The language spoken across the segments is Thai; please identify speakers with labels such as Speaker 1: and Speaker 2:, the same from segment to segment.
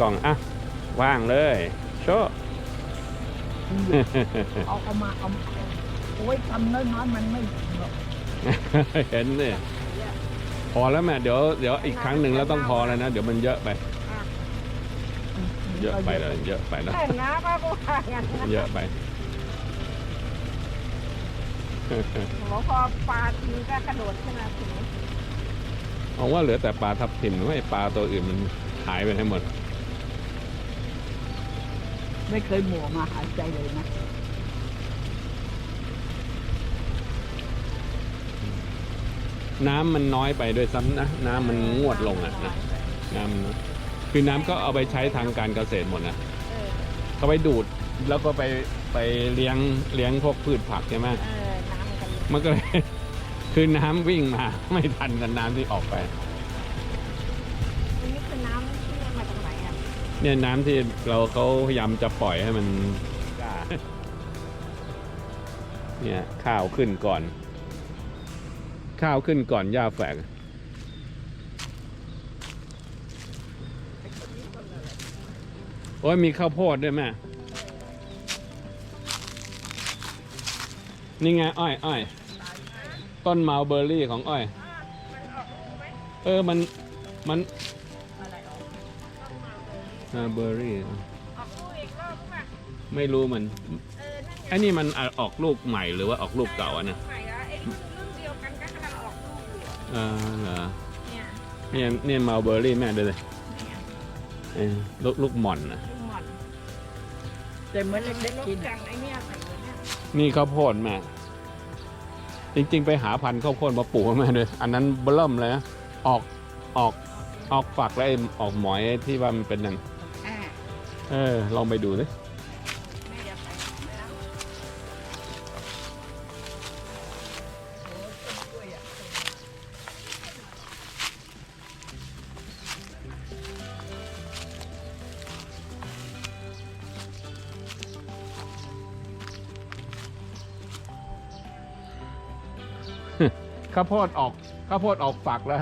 Speaker 1: กล่องอะว่างเลยโชว์
Speaker 2: เอาเอามาเอาโอ้ยทำน้อยๆมันไม่ถึงหรอก
Speaker 1: เห็นเนี่ยพอแล้วแม่เดี๋ยวเดี๋ยวอีกครั้งหนึ่งแล้วต้องพอแล้วนะ เดี๋ยวมันเยอะไป เยอะไปเลยเยอะไปแล้ว
Speaker 3: แต่งนะป้าก็ว่าอย่างนั้น
Speaker 1: เยอะไป
Speaker 3: หมอพอปลาทีก็กระโดดขึ้นมาถึง
Speaker 1: เอาว่าเหลือแต่ปลาทับทิมหรือว่าไอ้ปลาตัวอื่นมันหายไปให้หมด
Speaker 2: ไม่เคยหมัวมาหายใจเลยนะ
Speaker 1: น้ำมันน้อยไปด้วยซ้ำนะ น้ำมันงวดลงอะนะน้ำนะคือน้ำก็เอาไปใช้ทางการเกษตรหมดนะ
Speaker 3: เออ
Speaker 1: เขาไปดูดแล้วก็ไปไปเลี้ยงเลี้ยงพวกพืชผักใช่ไหม
Speaker 3: เออน้ำกันเลย
Speaker 1: มันก็เลย คือน้ำวิ่งมา ไม่ทันกับน้ำที่ออกไป เนี่ยน้ำที่เราเขาพยายามจะปล่อยให้มันกล้าเนี่ยข้าวขึ้นก่อน ข้าวขึ้นก่อนหญ้าแฝกโอ้ยมีข้าวโพดด้วยแม่ นี่ไงอ้อยอ้อยต้นมาลเบอร์รี่ของอ้อย เออมันมัน มาเบอร์รี่
Speaker 3: ออกลูกอีกรอบป่ะ
Speaker 1: ไม่รู้มัน
Speaker 3: เออนั่นไง
Speaker 1: ไอ้นี่มันออกลูกใหม่หรือว่าออกลูกเก่าอะนะ
Speaker 3: ใหม่ละไอ้รุ่นรุ่นเดียวกันก็กำลังออกลูกอยู่
Speaker 1: เออเหรอ
Speaker 3: เนี่ย
Speaker 1: เนี่ยเนี่ยมาลเบอร์รี่แม่ดูเลย
Speaker 3: เนี่ย
Speaker 1: เออลูกลูกหม่อนนะ
Speaker 3: ลูกหม่อน
Speaker 2: แต่เหมือนเล็ก
Speaker 3: ลู
Speaker 2: ๆกิน
Speaker 3: จังไอ้เนี่ยใส่ไว้เนี่ย
Speaker 1: นี่ข้าวโพดแม่จริง ๆ ไปหาพันธุ์ข้าวโพดมาปลูกให้แม่ด้วยอันนั้นเบิ่มเลยนะออกออกออกฝักแล้วไอ้ออกหมอยที่ว่ามันเป็นนั่น
Speaker 3: อ่า
Speaker 1: เออ ลองไปดูดิ
Speaker 3: แม่จะ
Speaker 1: ข้าวโพดออกข้าวโพดออกฝักแล้ว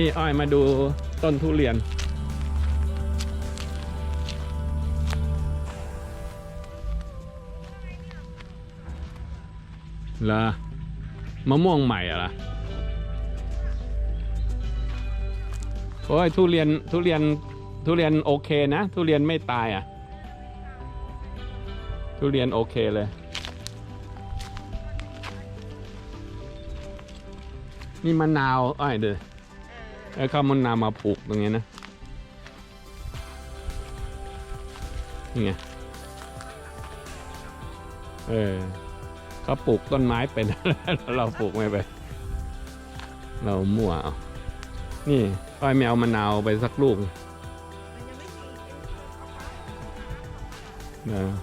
Speaker 1: นี่อ้อยมาดูต้นทุเรียนเหรอมะม่วงใหม่เหรอโอ้ยทุเรียนทุเรียนทุเรียนโอเคนะ ทุเรียนไม่ตายอะ ทุเรียนโอเคเลย นี่มะนาวอ้อยเด้อ เออเขามะนาวมาปลูกตรงนี้นะนี่ไงเออเขาปลูกต้นไม้เป็นเราปลูกไม่เป็นเรามั่วเอานี่อ้อยแมวมะนาวไปสักลูก
Speaker 3: มันะ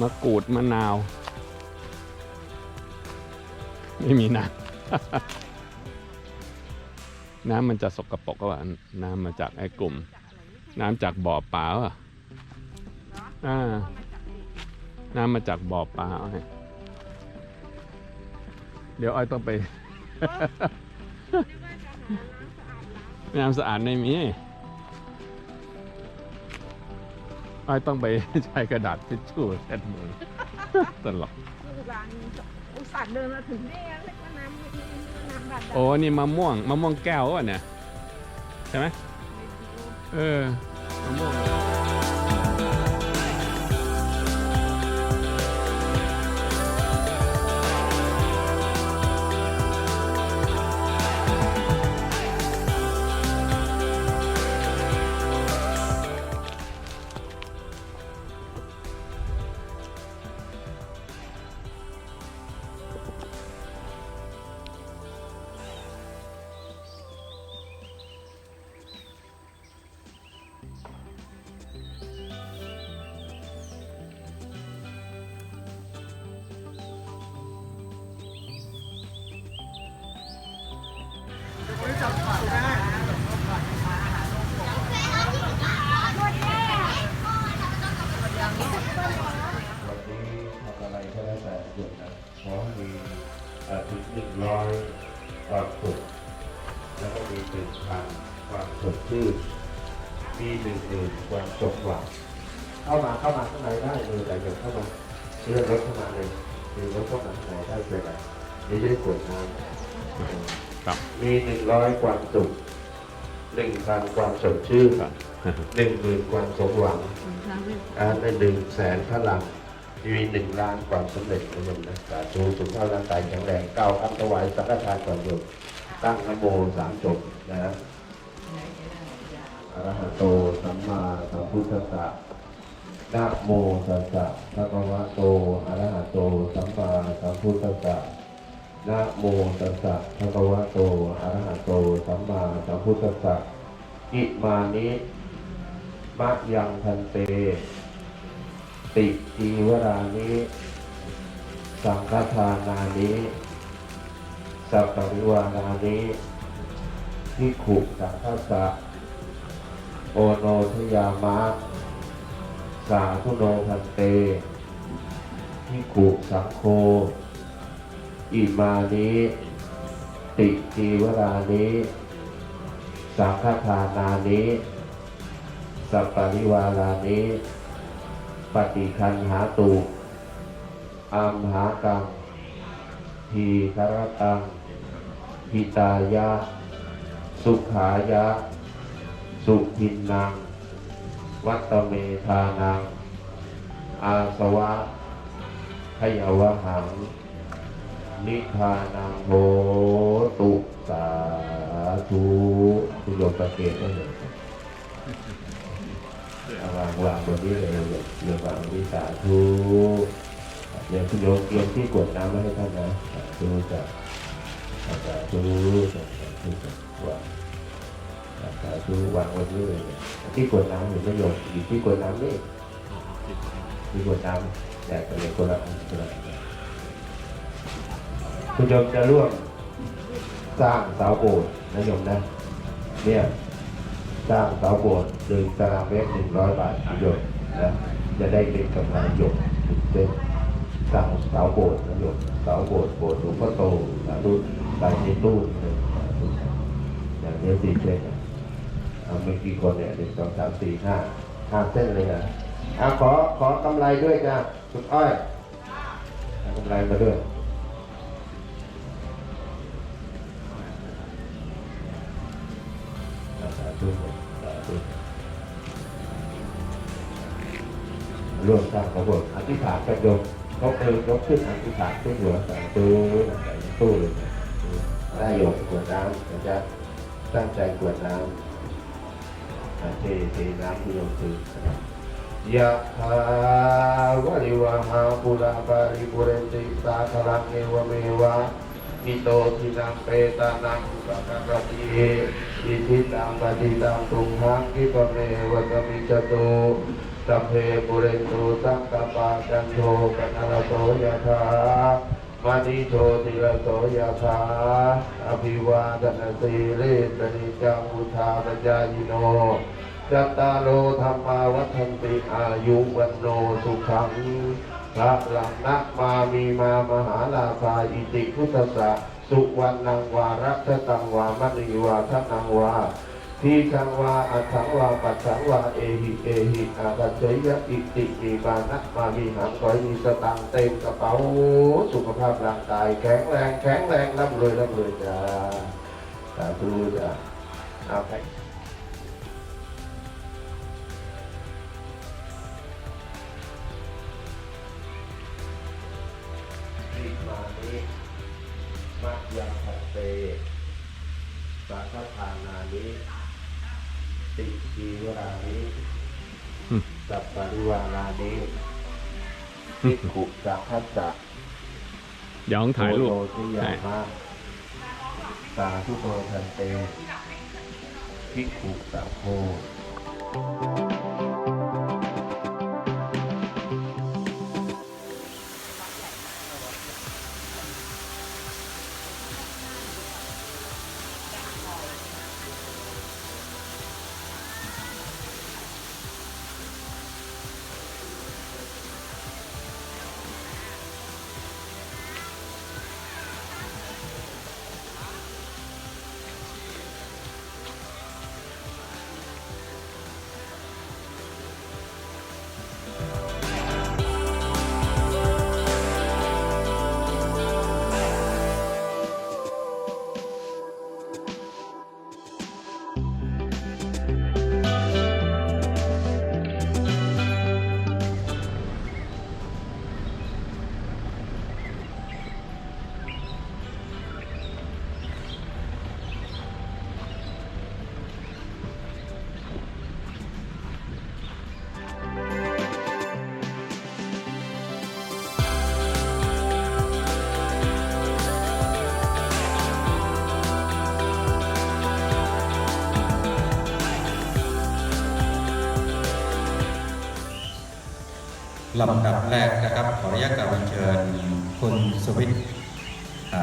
Speaker 1: มะกรูดมะนาว ไม่มีน้ำ น้ำมันจะสกรปรกก็ว่าน้ำมาจากไอ้กลุ่ม น้ำจากบ่อปลาอะ
Speaker 3: อ่าเอามาจากนี่
Speaker 1: น้ำมาจากบ่อปลาเอาให้เดี๋ยวอ้อยต้องไป
Speaker 3: น้ำสะอาดล้าง
Speaker 1: น้ำสะอาดในมีอ้อยต้องไปใช้กระดาษทิชชู่เช็ดมือตลก
Speaker 3: ลูกหลานอุตส่าห์เดินมาถึงนี่ บาดาล
Speaker 1: โอ้นี่มะม่วงมะม่วงแก้วอะเนี่ยใช่ไหมเออมะม่วง ครับ
Speaker 4: มีหนึ่งร้อยความสุขหนึ่งพันความสดชื่น
Speaker 1: ครับ
Speaker 4: หนึ่งหมื่นความสมหวังอ่าในหนึ่งแสนพลังมีหนึ่งล้านความสำเร็จนะโยมนะสาธุสุขภาพร่างกายแข็งแรงก้าวข้ามถวายสังฆทานก่อนโยมตั้งนะโมสามจบนะอะระหะโตสัมมาสัมพุทธัสสะนะโมตัสสะภะคะวะโตอะระหะโตสัมมาสัมพุทธัสสะ นะโมตัสสะภะคะวะโตอะระหะโต สัมมาสัมพุทธัสสะอิมานิมะยังพันเต ติจีวรานิสังฆทานานิสัพปริวานานิทิขุสังฆสะโอโนทยามะ สาธุโนพันเตทิขุสังโฆ อิมานิติจีวรานิสังฆทานานิสัปปริวารานิปฏิคันหาตุอัมหากังทีคารตังหิตายะ สุขายะ สุขินนังวัตเมธานังอาสวะขยาวหัง นิพานังโหตุสาธุคุณโยมสังเกตได้เลยเอาวางวางบนนี้เลยเลยเดี๋ยวางบนนี้สาธุเดี๋ยวคุณโยมโยมที่กดน้ำไว้ให้ท่านนะสาธุจ้ะสาธุสาธุสาธุจ้ะวางสาธุวางบนนี้เลยที่กดน้ำอยู่ไม่โยมอยู่ที่กดน้ำนี่ที่กดน้ำแจกไปเลยคนละอันคนละ คุณโยมจะร่วมสร้างเสาโบสถ์นะโยมนะ เนี่ยสร้างเสาโบสถ์หนึ่งตารางเมตรหนึ่งร้อยบาทหยดนะจะได้เป็นกำไรหยดเป็นสร้างเสาโบสถ์นะหยดเสาโบสถ์โบสถ์หลวงพ่อโตสาธุใส่ในตู้อย่างนี้สี่เส้นเอาไม่กี่คนเนี่ยหนึ่งสองสามสี่ห้าห้าเส้นเลยนะเอาขอขอกำไรด้วยจ้ะคุณอ้อยกำไรมาด้วย ร่วมสร้างพระโบสถ์อธิษฐานกันโยมยกมือยกขึ้นอธิษฐานขึ้นหัวสาธุใส่ตู้เลยได้โยมกวดน้ำนะจ๊ะตั้งใจกวดน้ำเทเทน้ำที่โยมถือยะถาวะริวะหาปุราปาริปุเรนติสาคลังเอวเมวะอิโตทินังเปตานังสักกะติ อิทิตังปฏิตังตุงหังกิปเมวะตมิจตุสัพเพปุเรนตุสังกปาจันโทปนรโตยะถามณิโชติระโสยะถาอภิวาทนาสีเลสนิจังุทาปจายโนจัตตาโอธรรมาวัฒนติอายุวันโนสุขังพระหลังนักมามีมามหาลาภาอิติพุทธะ สุวรรณังวารัตตังวามณีวาทนังวาทีจังวาอัฏฐังวาปัจฉังวาเอหิเอหิอากัจเจยะอิติมีมานะมามีหังคอยมีสตังเต็มกระเป๋าสุขภาพร่างกายแข็งแรงแข็งแรงร่ำรวยร่ำรวยจ้าสาธุจ้าเอาไป สัปปะริวารานิพิกขุสังฆสสะ
Speaker 1: เดี๋ยวต้องถ่ายรูป
Speaker 4: โตทิยา
Speaker 1: ใช่
Speaker 4: มาสาธุโตทันเตพิกขุสัพโพ
Speaker 5: ลำดับแรกนะครับ ขออนุญาตกราบเรียนเชิญคุณสุวิทย์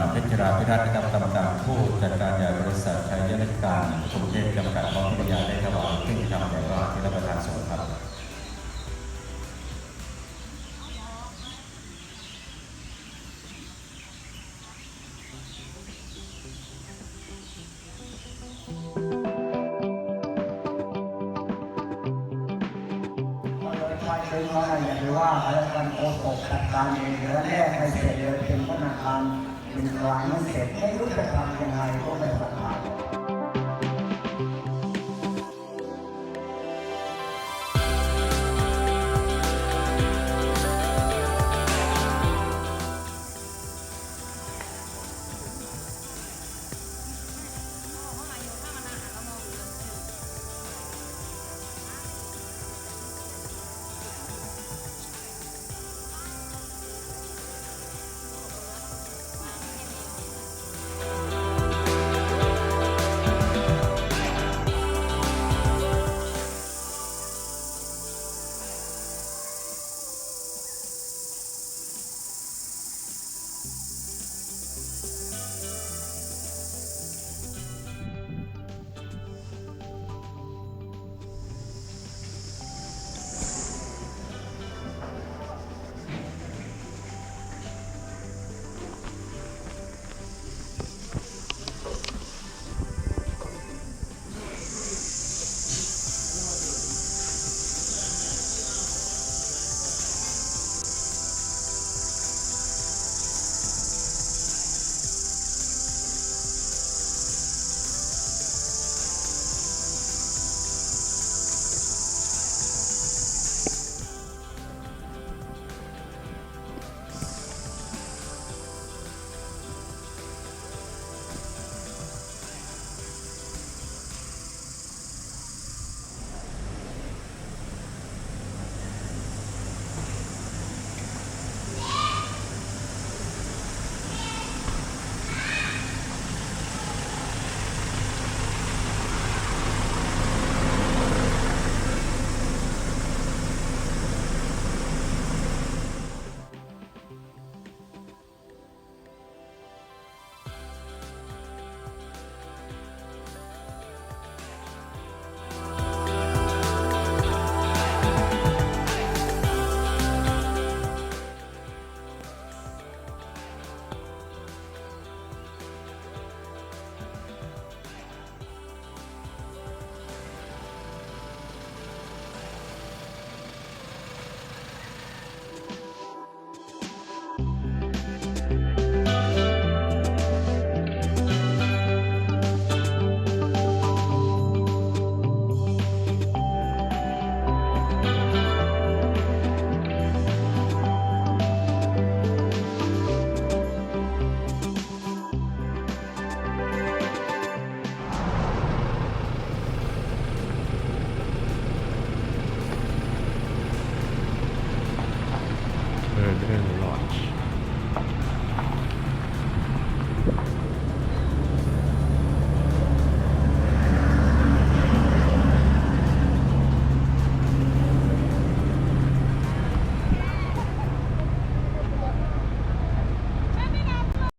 Speaker 5: เพชรราพิรัตน์นะครับกรรมการผู้จัดการใหญ่บริษัทชัยยนต์การกรุงเทพจำกัดมอบพิทยาได้ถวายเครื่องทำแด่ว่าที่รับประทานส
Speaker 2: ด กตกจัดการเองแล้วแรกให้เสร็จเลยเป็นธนาคารเป็นกลางไม่เสร็จไม่รู้จะทำยังไงก็ไม่ประกาศ